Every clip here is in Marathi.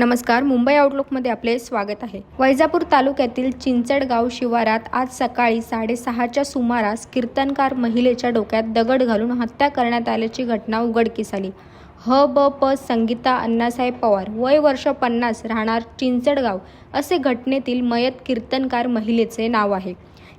नमस्कार मुंबई आउटलुकमध्ये आपले स्वागत आहे. वैजापूर तालुक्यातील चिंचडगाव शिवारात आज सकाळी साडेसहाच्या सुमारास कीर्तनकार महिलेच्या डोक्यात दगड घालून हत्या करण्यात आल्याची घटना उघडकीस आली. ह ब प संगीता अण्णासाहेब पवार वय वर्ष पन्नास राहणार चिंचडगाव असे घटनेतील मयत कीर्तनकार महिलेचे नाव आहे.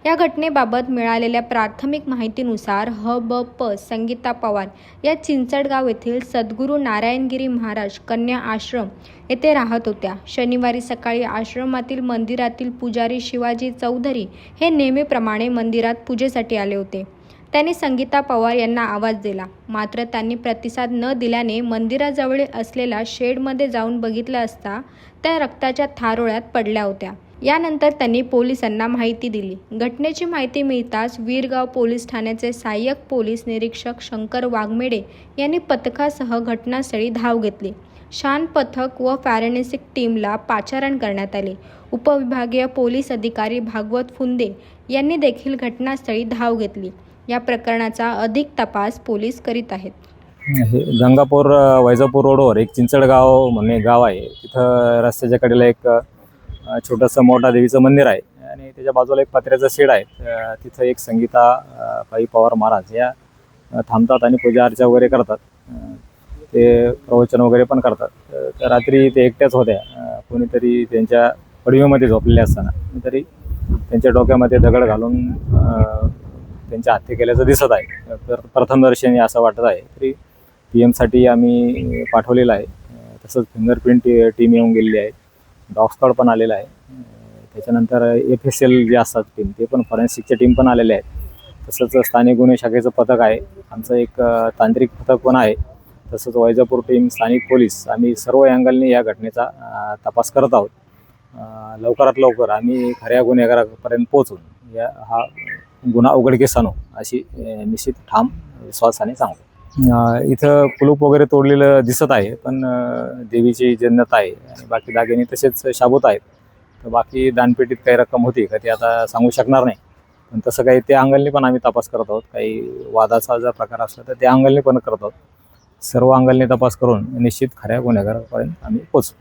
या घटनेबाबत मिळालेल्या प्राथमिक माहितीनुसार ह ब प संगीता पवार या चिंचडगाव येथील सद्गुरू नारायणगिरी महाराज कन्या आश्रम येथे राहत होत्या. शनिवारी सकाळी आश्रमातील मंदिरातील पुजारी शिवाजी चौधरी हे नेहमीप्रमाणे मंदिरात पूजेसाठी आले होते. त्यांनी संगीता पवार यांना आवाज दिला. मात्र त्यांनी प्रतिसाद न दिल्याने मंदिराजवळ असलेल्या शेडमध्ये जाऊन बघितलं असता त्या रक्ताच्या थारोळ्यात पडल्या होत्या. यानंतर त्यांनी पोलिसांना माहिती दिली. घटनेची माहिती मिळताच वीरगाव पोलीस ठाण्याचे सहाय्यक पोलीस निरीक्षक शंकर वाघमेडे यांनी पथकासह घटनास्थळी धाव घेतली. शान पथक व फॅरेनेसिक टीमला पाचारण करण्यात आले. उपविभागीय पोलीस अधिकारी भागवत फुंदे यांनी देखील घटनास्थळी धाव घेतली. या प्रकरणाचा अधिक तपास पोलीस करीत आहेत. गंगापूर वैजापूर रोडवर एक चिंचडगाव म्हणून गाव आहे. तिथं रस्त्याच्या कडेला एक छोटंसं मोठा देवीचं मंदिर आहे. आणि त्याच्या बाजूला एक पत्र्याचं शेड आहे. तिथं एक संगीता भाई पवार महाराज या थांबतात आणि पूजा अर्चा वगैरे करतात. ते प्रवचन वगैरे पण करतात. तर रात्री ते एकट्याच होत्या. कोणीतरी त्यांच्या पडवीमध्ये झोपलेले असताना तरी त्यांच्या डोक्यामध्ये दगड घालून त्यांच्या हत्या केल्याचं दिसत आहे. तर प्रथमदर्शनी असं वाटत आहे. तरी पी एमसाठी आम्ही पाठवलेलं आहे. तसंच फिंगरप्रिंट टीम येऊन गेलेली आहे. डॉग स्क्वॉड पण आलेला आहे. त्याच्यानंतर एफ एस एल जे असतात टीम ते पण फॉरेन्सिकच्या टीम पण आलेल्या आहेत. तसंच स्थानिक गुन्हे शाखेचं पथक आहे. आमचं एक तांत्रिक पथक पण आहे. तसंच वैजापूर टीम स्थानिक पोलीस आम्ही सर्व अँगलने या घटनेचा तपास करत आहोत. लवकरात लवकर आम्ही खऱ्या गुन्हेगारापर्यंत पोहोचून या हा गुन्हा उघडकीस आणू अशी निश्चित ठाम विश्वासाने सांगतो इथं कुलूप वगैरे तोडलेलं दिसत आहे पण देवीची जन्नत आहे आणि बाकी दागिने तसेच शाबूत आहेत. तर बाकी दानपेटीत काही रक्कम होती का ते आता सांगू शकणार नाही. पण तसं काही त्या अंगलने पण आम्ही तपास करत आहोत. काही वादाचा जर प्रकार असला तर त्या अंगलने पण करत आहोत. सर्व अंगलने तपास करून निश्चित खऱ्या गुन्हेगारापर्यंत आम्ही पोचू